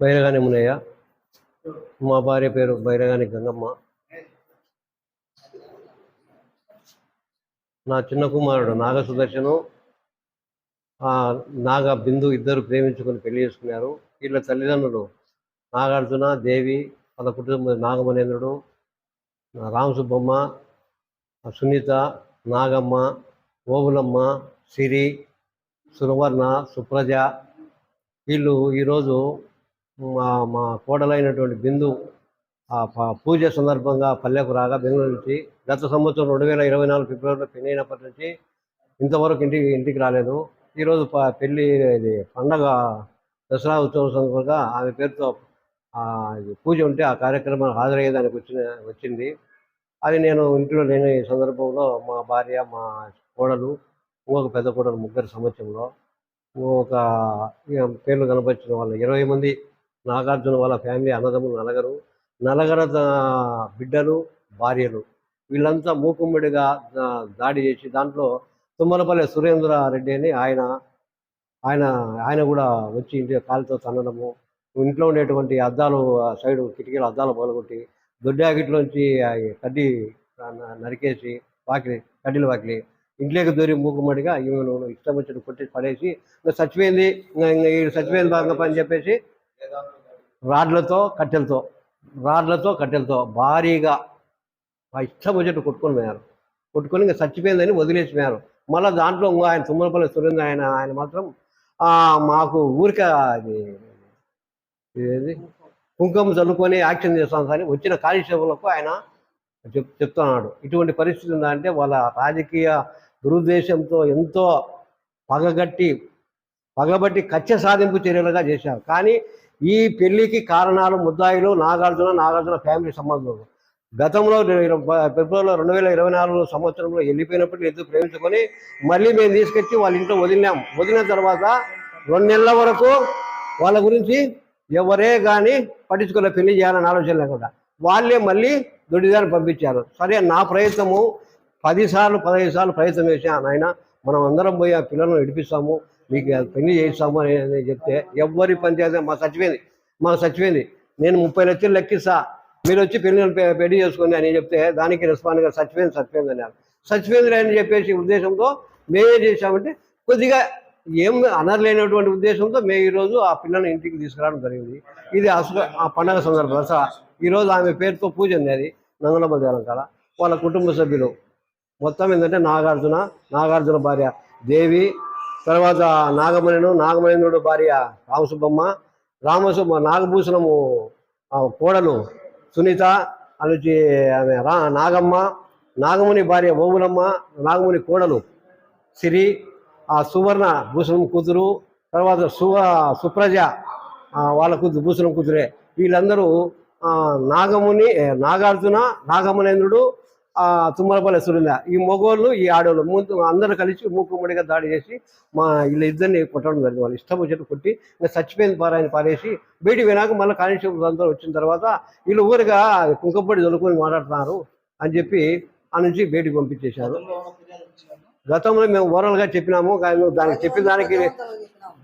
Bairagani Munaiah. మా భార్య పేరు బైరగాని గంగమ్మ. నా చిన్న కుమారుడు నాగ సుదర్శను నాగ బిందు ఇద్దరు ప్రేమించుకొని పెళ్ళి చేసుకున్నారు. వీళ్ళ తల్లిదండ్రులు నాగార్జున దేవి వాళ్ళ కుటుంబ నాగమనేంద్రుడు రామసుబ్బమ్మ సునీత నాగమ్మ ఓబులమ్మ సిరి సురవర్ణ సుప్రజ. వీళ్ళు ఈరోజు మా మా కోడలైనటువంటి బిందు ఆ ప- పూజ సందర్భంగా పల్లెకు రాగా బెంగళూరు నుంచి గత సంవత్సరం రెండు వేల ఇరవై నాలుగు ఫిబ్రవరిలో పెళ్ళి అయినప్పటి నుంచి ఇంతవరకు ఇంటికి ఇంటికి రాలేదు. ఈరోజు ప పెళ్ళి ఇది పండగ దసరా ఉత్సవం సందర్భంగా ఆమె పేరుతో పూజ ఉంటే ఆ కార్యక్రమానికి హాజరయ్యేదానికి వచ్చిన వచ్చింది. అది నేను ఇంట్లో లేని సందర్భంలో మా భార్య మా కోడలు ఇంకొక పెద్ద కోడలు ముగ్గురు సంవత్సరంలో ఒక పేర్లు కనపరిచిన వాళ్ళు ఇరవై మంది నాగార్జున వాళ్ళ ఫ్యామిలీ అన్నదమ్ములు నలగరు. నలగర బిడ్డలు భార్యలు. వీళ్ళంతా మూకుమ్మడిగా దాడి చేసి దాంట్లో తుమ్మలపల్లి సురేంద్ర రెడ్డి అని ఆయన ఆయన ఆయన కూడా వచ్చి ఇంటి కాలుతో తన్నడము. ఇంట్లో ఉండేటువంటి అద్దాలు సైడు కిటికీల అద్దాలు పగలగొట్టి దొడ్డాకిట్లోంచి ఆ కడ్డీ న- నరికేసి వాకిలి కడ్డీలు వాకిలి ఇంట్లోకి దూరి మూకుమ్మడిగా ఈమెను ఇష్టం వచ్చినట్టు కొట్టి పడేసి ఇంకా చచ్చిపోయింది ఇంకా ఈ చచ్చిపోయింది బాగా పని చెప్పేసి రాడ్లతో కట్టెలతో రాడ్లతో కట్టెలతో భారీగా ఆ ఇష్టం వచ్చేట్టు కొట్టుకొని పోయారు. కొట్టుకొని ఇంకా చచ్చిపోయిందని వదిలేసిపోయారు మళ్ళీ దాంట్లో ఇంకో ఆయన తుమ్మలపల్లి సురేంద్ర ఆయన ఆయన మాత్రం మాకు ఊరిక అది ఏది? కుంకుమ చల్లుకొని యాక్షన్ చేస్తాం కానీ వచ్చిన కానిస్టేబుల్కు ఆయన చెప్ చెప్తున్నాడు. ఇటువంటి పరిస్థితి ఉందంటే వాళ్ళ రాజకీయ దురుద్దేశంతో ఎంతో పగగట్టి పగబట్టి కచ్చ సాధింపు చర్యలుగా చేశారు. కానీ ఈ పెళ్ళికి కారణాలు ముద్దాయిలు నాగార్జున నాగార్జున ఫ్యామిలీ సంబంధం. గతంలో ఫిబ్రవరిలో రెండు వేల ఇరవై నాలుగు సంవత్సరంలో వెళ్ళిపోయినప్పుడు ఎదురు ప్రేమించుకొని మళ్ళీ మేము తీసుకొచ్చి వాళ్ళ ఇంట్లో వదిలినాం. వదిలిన తర్వాత రెండు నెలల వరకు వాళ్ళ గురించి ఎవరే కానీ పట్టించుకునే పెళ్ళి చేయాలని ఆలోచన లేకుండా. వాళ్ళే మళ్ళీ దొడ్డిదాన్ని పంపించారు. సరే నా ప్రయత్నము పదిసార్లు పదహైదు సార్లు ప్రయత్నం చేశాను. ఆయన మనం అందరం పోయి ఆ పిల్లలను విడిపిస్తాము మీకు పెళ్ళి చేయిస్తాము అని చెప్తే ఎవరి చేస్తే మా చచ్చిపోయింది మాకు చచ్చిపోయింది నేను ముప్పై లక్షలు లెక్కిస్తా. మీరు వచ్చి పెళ్ళి పెళ్ళి చేసుకోండి అని చెప్తే దానికి రెస్పాండ్గా చచ్చిపోయింది చచ్చిపోయింది అన్నారు. చచ్చిపోయింది అని చెప్పేసి ఉద్దేశంతో మేమేం చేశామంటే కొద్దిగా ఏం అనర్లేనటువంటి ఉద్దేశంతో మేము ఈరోజు ఆ పిల్లని ఇంటికి తీసుకురావడం జరిగింది. ఇది అసలు ఆ పండగ సందర్భం సార్ ఈరోజు ఆమె పేరుతో పూజ ఉంది అది నంగలమ్మ దేవాలయం కాడ. వాళ్ళ కుటుంబ సభ్యులు. మొత్తం ఏంటంటే నాగార్జున నాగార్జున భార్య దేవి తర్వాత నాగమణిను నాగమణేంద్రుడు భార్య రామసుబ్బమ్మ రామసుబ్బ నాగభూషణము కోడలు సునీత అనుచి ఆమె రా నాగమ్మ నాగముని భార్య ఓములమ్మ నాగముని కోడలు సిరి ఆ సువర్ణ భూషణం కూతురు తర్వాత సు సుప్రజ వాళ్ళ కూతురు భూషణం కూతురే. వీళ్ళందరూ నాగముని నాగార్జున నాగమనేంద్రుడు తుమ్మలపల్లి సురేంద్ర ఈ మగోళ్ళు ఈ ఆడవాళ్ళు ముందు అందరూ కలిసి మూకుమ్మడిగా దాడి చేసి మా వీళ్ళ ఇద్దరిని కొట్టడం జరిగింది. వాళ్ళు ఇష్టం వచ్చేట్టు కొట్టి ఇంకా చచ్చిపోయింది పారాయని పారేసి బయటికి పోయినాక మళ్ళీ కానిస్టేబుల్ అందరూ వచ్చిన తర్వాత వీళ్ళు ఊరుగా కుంకపొడి చదువుకొని మాట్లాడుతున్నారు అని చెప్పి ఆ నుంచి బయటికి పంపించేశారు. గతంలో మేము ఓరల్గా చెప్పినాము కానీ దానికి చెప్పిన దానికి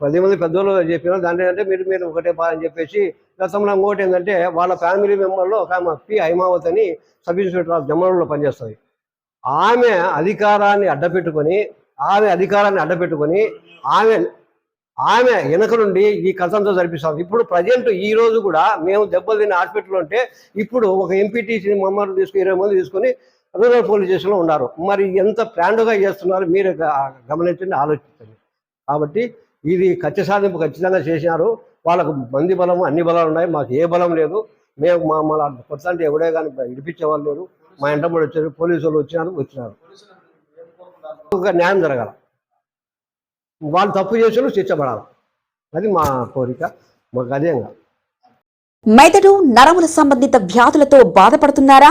పది మంది పెద్దోళ్ళు చెప్పినాం దాంట్లో ఏంటంటే మీరు మీరు ఒకటే అని చెప్పేసి గతంలో ఇంకోటి ఏంటంటే వాళ్ళ ఫ్యామిలీ మెంబర్లో ఒక ఆమె పి హైమావతి అని సబ్ ఇన్స్పెక్టర్ ఆఫ్ జమ్మలలో పనిచేస్తుంది. ఆమె అధికారాన్ని అడ్డపెట్టుకొని ఆమె అధికారాన్ని అడ్డపెట్టుకొని ఆమె ఆమె వెనక నుండి ఈ కథంతో జరిపిస్తాం. ఇప్పుడు ప్రజెంట్ ఈ రోజు కూడా మేము దెబ్బలు తిన్న హాస్పిటల్ ఉంటే ఇప్పుడు ఒక ఎంపీటీసీ మమ్మల్ని తీసుకుని ఇరవై మంది తీసుకొని రూరల్ పోలీస్ స్టేషన్లో ఉన్నారు. మరి ఎంత ప్లాండ్గా చేస్తున్నారు మీరు గమనించండి ఆలోచించండి. కాబట్టి ఇది కక్ష సాధింపు ఖచ్చితంగా చేసినారు. వాళ్ళకు మంది బలము అన్ని బలాలు ఉన్నాయి. మాకు ఏ బలం లేదు. మేము మా మళ్ళీ కొత్త అంటే ఎవడే కానీ విడిపించేవాళ్ళు లేరు. మా ఇంట కూడా వచ్చారు. పోలీసు వాళ్ళు వచ్చినారు వచ్చినారు. న్యాయం జరగాల. వాళ్ళు తప్పు చేసిన శిక్షపడాలి. అది మా కోరిక. మాకు అదేంగా మెదడు నరముల సంబంధిత వ్యాధులతో బాధపడుతున్నారా?